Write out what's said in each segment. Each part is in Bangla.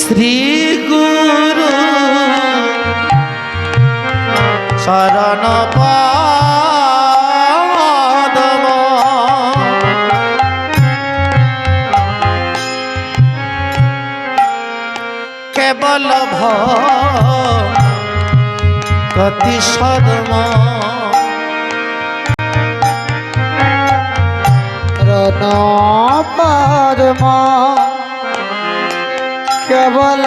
শ্রী গুরু শরণ পদম। কেবল ভতি সদম রণ পদ্ম। কেবল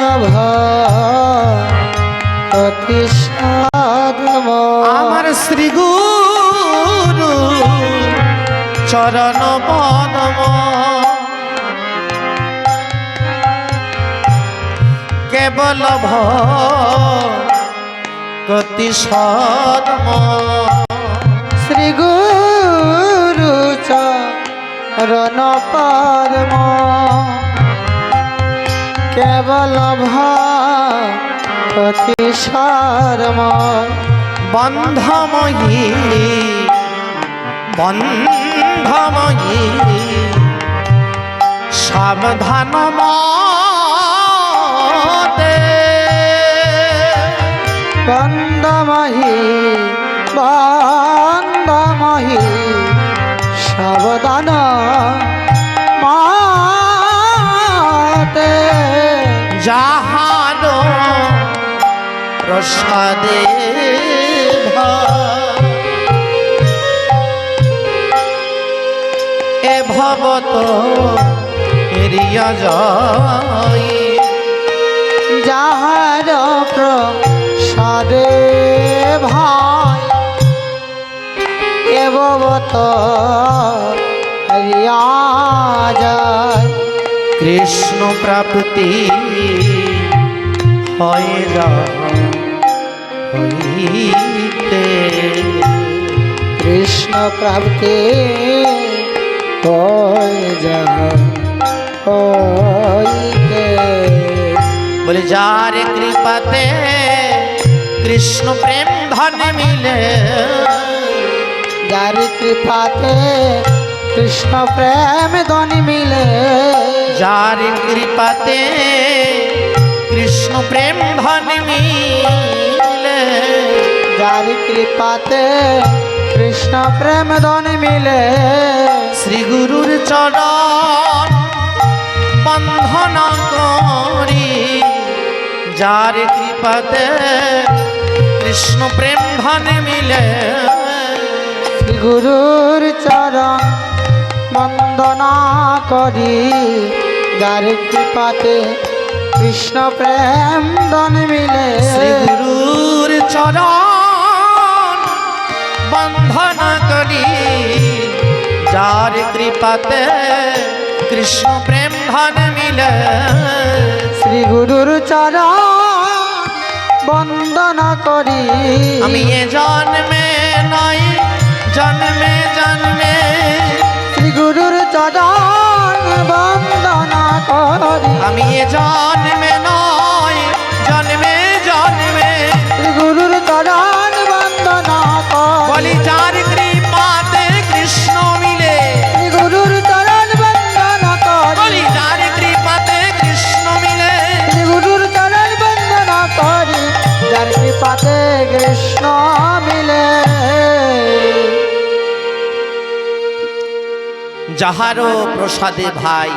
ভতি সাধম আমার শ্রী গুরু চরণ পদম। কেবল ভতি সদম শ্রী গুরু চরণ পদ্ম। কেবল ভতি সারম বন্ধময়ী বন্ধময়ী সাবধান মতে বন্দমহি যাহার প্রসাদে এ ভবত এরিয়া যাহার প্রসাদে ভাই। এবত রিয়া যায়। কৃষ্ণ প্রাপ্তি হয় যা হইতে। কৃষ্ণ প্রাপ্তি হয়ে যায় হইতে। বলে, যার কৃপাতে কৃষ্ণ প্রেম ধন মিলে, যার কৃপাতে কৃষ্ণ প্রেম ধ্বনি মিলে যার কৃপাতে কৃষ্ণ প্রেম ধন মিলে। যার কৃপাতে কৃষ্ণ প্রেম ধ্বনি মিলে। শ্রী গুরুর চরণ বন্ধন করি। যার কৃপাতে কৃষ্ণ প্রেম ধন মিলে। শ্রী গুরুর চরণ বন্দনা করি যার কৃপাতে কৃষ্ণ প্রেম ধ্বনি মিলে। গুরুর চরণ বন্ধন করি যার কৃপাতে কৃষ্ণ প্রেম ধন মিলে। শ্রী গুরুর চরণ বন্দনা করি। আমি এ জন্মে যার কৃপাতে কৃষ্ণ মিলে। গুরুর চরণ বন্দনা করি। বলি যার কৃপাতে কৃষ্ণ মিলে। গুরুর চরণ বন্দনা করি। যার কৃপাতে কৃষ্ণ মিলে। যাহারও প্রসাদে ভাই